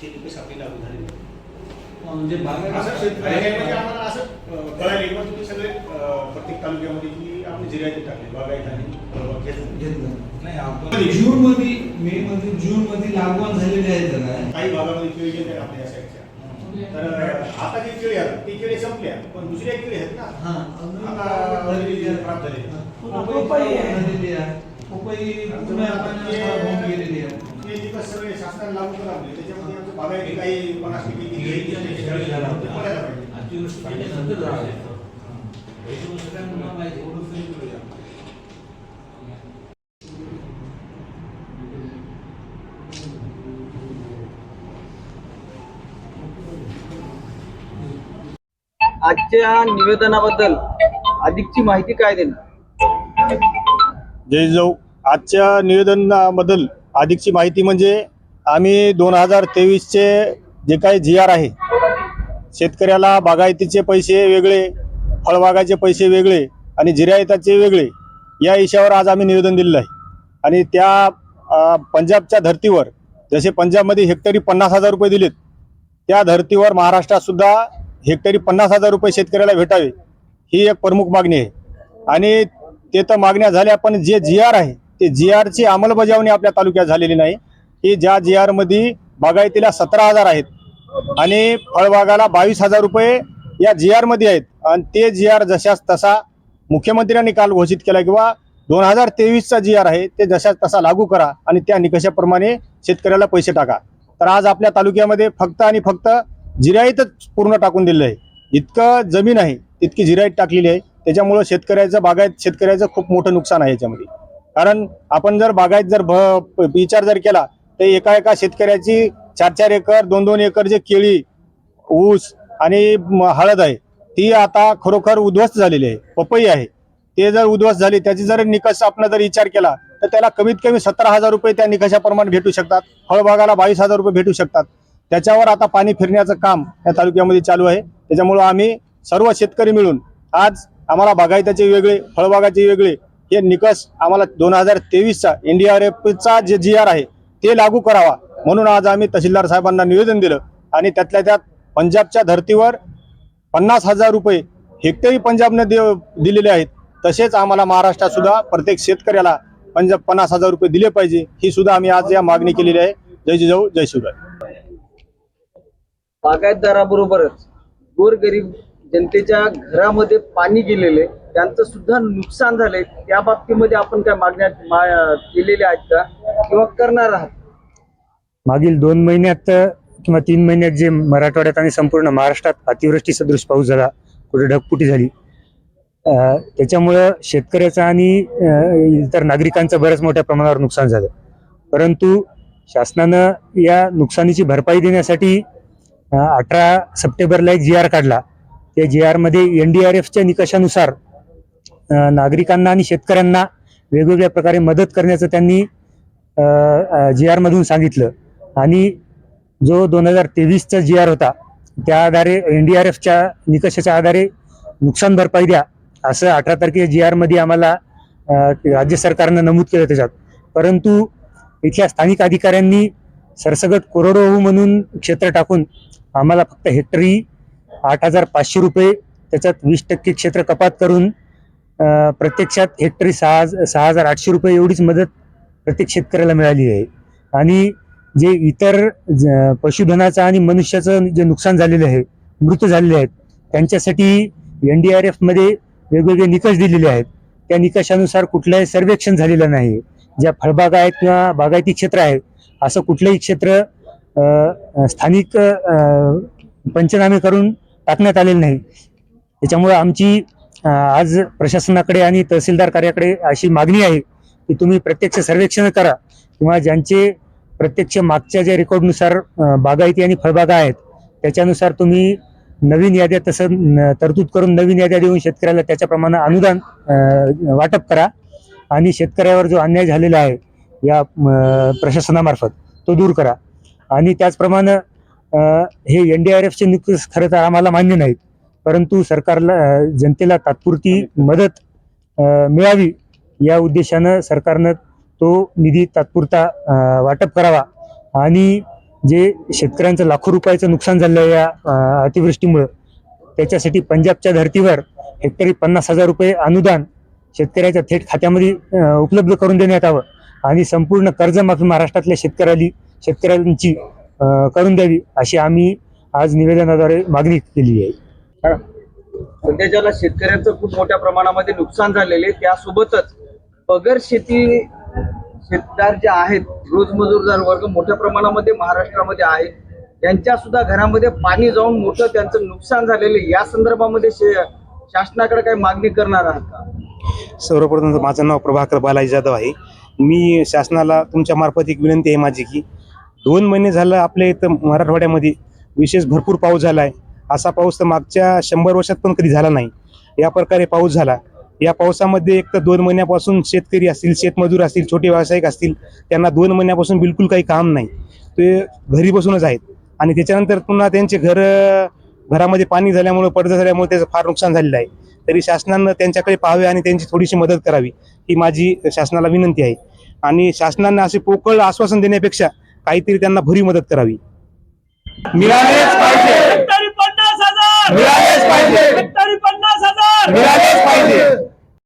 ते निकष आपली लागू झालेले आहेत. म्हणजे म्हणजे आम्हाला असं कळाले किंवा तुम्ही सगळे प्रत्येक तालुक्यामध्ये की आपण जिरायत टाकले बागायत आणि फळबाग घेतलं. नाही आपण जून मध्ये मे मध्ये जून मध्ये लागवड झालेली आहे जरा. काही भागामध्ये केळी गेले आपल्या साईडच्या? तर आता जी केळी आहेत ती केळी संपल्या पण दुसऱ्या केळी आहेत ना? हा आता झालेली. हा, पपई झालेली आहे. पपई पुन्हा होऊन गेलेली आहे. ते निकष सगळे शासनाने लागू करावे त्याच्यामध्ये आमचं बागायती काही पन्नास टक्के किती आहे, किती आहे, केळी झाला ते पडायला पाहिजे. अतिवृष्टी झाल्यानंतर झालं. त्याच्यामुळे सगळ्यांना माहिती आहे. एवढं free करूया. आजच्या निवेदनाबद्दल अधिकची माहिती काय देणार? जय जाऊ आजच्या निवेदनाबद्दल अधिकची माहिती म्हणजे आम्ही दोन हजार तेवीसचे जे काही जी आर आहे शेतकऱ्याला बागायतीचे पैसे वेगळे फळबागाचे पैसे वेगळे आणि जिरायताचे वेगळे या विषयावर आज आम्ही निवेदन दिलेलं आहे. आणि त्या पंजाबच्या धर्तीवर जसे पंजाबमध्ये हेक्टरी पन्नास हजार रुपये दिलेत त्या धर्तीवर महाराष्ट्रातसुद्धा हेक्टरी पन्नास हजार रुपये शेतकऱ्याला भेटावे ही एक प्रमुख मागणी आहे. आणि ते तर मागण्या झाल्या पण जे जी आर आहे ते जी आरची अंमलबजावणी आपल्या तालुक्यात झालेली नाही. की ज्या जी आरमध्ये बागायतीला सतरा हजार आहेत आणि फळबागाला बावीस हजार रुपये या जी आरमध्ये आहेत. आणि ते जी आर जशाच तसा मुख्यमंत्र्यांनी काल घोषित केला किंवा दोन हजार तेवीसचा जी आर आहे ते जशाच तसा लागू करा आणि त्या निकषाप्रमाणे शेतकऱ्याला पैसे टाका. तर आज आपल्या तालुक्यामध्ये फक्त आणि फक्त जिराईतच पूर्ण टाकून दिलेलं आहे. इतकं जमीन आहे तितकी जिराईत टाकलेली आहे. त्याच्यामुळं शेतकऱ्याचं बागायत शेतकऱ्याचं खूप मोठं नुकसान आहे याच्यामध्ये. कारण आपण जर बागायत जर भ विचार जर केला तर एका एका शेतकऱ्याची चार चार एकर दोन दोन एकर जे केळी ऊस आणि हळद आहे ती आता खरोखर उद्ध्वस्त झालेली आहे पपई आहे. ते जर उद्ध्वस्त झाली त्याची जर निकष आपण जर विचार केला तर त्याला कमीत कमी सतरा हजार रुपये त्या निकषाप्रमाणे भेटू शकतात. फळबागाला बावीस हजार रुपये भेटू शकतात. त्याच्यावर आता पाणी फिरण्याचं काम या तालुक्यामध्ये चालू आहे. त्याच्यामुळं आम्ही सर्व शेतकरी मिळून आज आम्हाला बागायताचे वेगळे फळबागाचे वेगळे हे निकष आम्हाला दोन हजार तेवीसचा एनडीआरएफचा जे जी आर आहे ते लागू करावा. म्हणून आज आम्ही तहसीलदार साहेबांना निवेदन दिलं आणि त्यातल्या त्यात पंजाबच्या धर्तीवर पन्नास हजार रुपये हेक्टरी पंजाबने दे दिलेले आहेत. तसेच आम्हाला महाराष्ट्रात सुद्धा प्रत्येक शेतकऱ्याला पंजाब पन्नास हजार रुपये दिले पाहिजे ही सुद्धा आम्ही आज या मागणी केलेली आहे. जय जिजाऊ जय शिवराय. बागायतदाराबरोबरच गोरगरीब जनतेच्या घरामध्ये पाणी गेलेले त्यांचं सुद्धा नुकसान झालंय. त्या बाबतीमध्ये आपण काय मागण्या मा- केलेल्या आहेत का? किंवा करणार आहात? मागील दोन महिन्यात किंवा तीन महिन्यात जे मराठवाड्यात आणि संपूर्ण महाराष्ट्रात अतिवृष्टी सदृश पाऊस झाला कुठे ढगपुटी झाली. त्याच्यामुळं शेतकऱ्याचं आणि इतर नागरिकांचं बऱ्याच मोठ्या प्रमाणावर नुकसान झालं. परंतु शासनानं या नुकसानीची भरपाई देण्यासाठी अठरा सप्टेंबरला एक जी आर काढला. त्या जी आरमध्ये एन डी आर एफच्या निकषानुसार नागरिकांना आणि शेतकऱ्यांना वेगवेगळ्या प्रकारे मदत करण्याचं त्यांनी जी आरमधून सांगितलं. आणि जो दोन हजार तेवीसचा जी आर होता त्या आधारे एन डी आर एफच्या निकषाच्या आधारे नुकसान भरपाई द्या असं अठरा तारखेच्या जी आरमध्ये आम्हाला राज्य सरकारनं नमूद केलं त्याच्यात. परंतु इथल्या स्थानिक अधिकाऱ्यांनी सरसगट कोरडवाहू म्हणून क्षेत्र टाकून आम्हाला फक्त हेक्टरी आठ हजार पाचशे रुपये त्याच्यात वीस टक्के क्षेत्र कपात करून प्रत्यक्षात हेक्टरी सहा सहा हजार आठशे रुपये एवढीच मदत प्रत्येक शेतकऱ्याला मिळाली आहे. आणि जे इतर ज- पशुधनाचं आणि मनुष्याचं जे नुकसान झालेलं आहे मृत झालेले आहेत त्यांच्यासाठी एन डी आर एफमध्ये वेगवेगळे निकष दिलेले आहेत. त्या निकषानुसार कुठलंही सर्वेक्षण झालेलं नाही. ज्या फळबागा आहेत किंवा बागायती क्षेत्र आहे असं कुठलंही क्षेत्र स्थानिक पंचनामे करून टाकण्यात आलेलं नाही. त्याच्यामुळे आमची आज प्रशासनाकडे आणि तहसीलदार कार्याकडे अशी मागणी आहे की तुम्ही प्रत्यक्ष सर्वेक्षण करा किंवा ज्यांचे प्रत्यक्ष मागच्या ज्या रेकॉर्डनुसार बागायती आणि फळबागा आहेत त्याच्यानुसार तुम्ही नवीन याद्या तसं न- तरतूद करून नवीन याद्या देऊन शेतकऱ्याला त्याच्याप्रमाणे अनुदान वाटप करा. आणि शेतकऱ्यावर जो अन्याय झालेला आहे या प्रशासनामार्फत तो दूर करा. आणि त्याचप्रमाणे हे एन डी आर एफचे निकष खरं तर आम्हाला मान्य नाहीत. परंतु सरकारला जनतेला तात्पुरती मदत मिळावी या उद्देशानं सरकारनं तो निधी तात्पुरता वाटप करावा. आणि जे शेतकऱ्यांचं लाखो रुपयाचं नुकसान झालं आहे या अतिवृष्टीमुळं त्याच्यासाठी पंजाबच्या धर्तीवर हेक्टरी पन्नास हजार रुपये अनुदान शेतकऱ्याच्या थेट खात्यामध्ये उपलब्ध करून देण्यात यावं. आणि संपूर्ण कर्जमाफी महाराष्ट्रातल्या शेतकऱ्याली शेतकऱ्यांची करून द्यावी अशी आम्ही आज निवेदनाद्वारे मागणी केली आहे. सध्याच्याला शेतकऱ्यांचं खूप मोठ्या प्रमाणामध्ये नुकसान झालेले त्यासोबतच पगर शेती शेतदार जे आहेत रोजमजूरदार वर्ग मोठ्या प्रमाणामध्ये महाराष्ट्रामध्ये आहेत त्यांच्या सुद्धा घरामध्ये पाणी जाऊन मोठं त्यांचं नुकसान झालेलं आहे. या संदर्भामध्ये शे- शासनाकडे काही मागणी करणार आहात का? सर्वप्रथम माझं नाव प्रभाकर बालाजी जाधव आहे. मी शासनाला तुमच्या मार्फत एक विनंती आहे माझी की दोन महिने झालं आपल्या इथं मराठवाड्यामध्ये विशेष भरपूर पाऊस झाला आहे असा पाऊस तर मागच्या शंभर वर्षात पण कधी झाला नाही. या प्रकारे पाऊस झाला. या पावसामध्ये एक तर दोन महिन्यापासून शेतकरी असतील शेतमजूर असतील छोटे व्यावसायिक असतील त्यांना दोन महिन्यापासून बिलकुल काही काम नाही. ते घरी बसूनच आहेत. आणि त्याच्यानंतर पुन्हा त्यांचे घर घरामध्ये पाणी झाल्यामुळे पडदा झाल्यामुळे त्याचं फार नुकसान झालेलं आहे. तरी शासनानं त्यांच्याकडे पाहावे आणि त्यांची थोडीशी मदत करावी ही माझी शासनाला विनंती आहे. आणि शासनानं असे पोकळ आश्वासन देण्यापेक्षा काहीतरी त्यांना भरी मदत करावी. मिळालेच पाहिजे. मिळालेच पाहिजे. पन्नास हजार मिळालेच पाहिजे.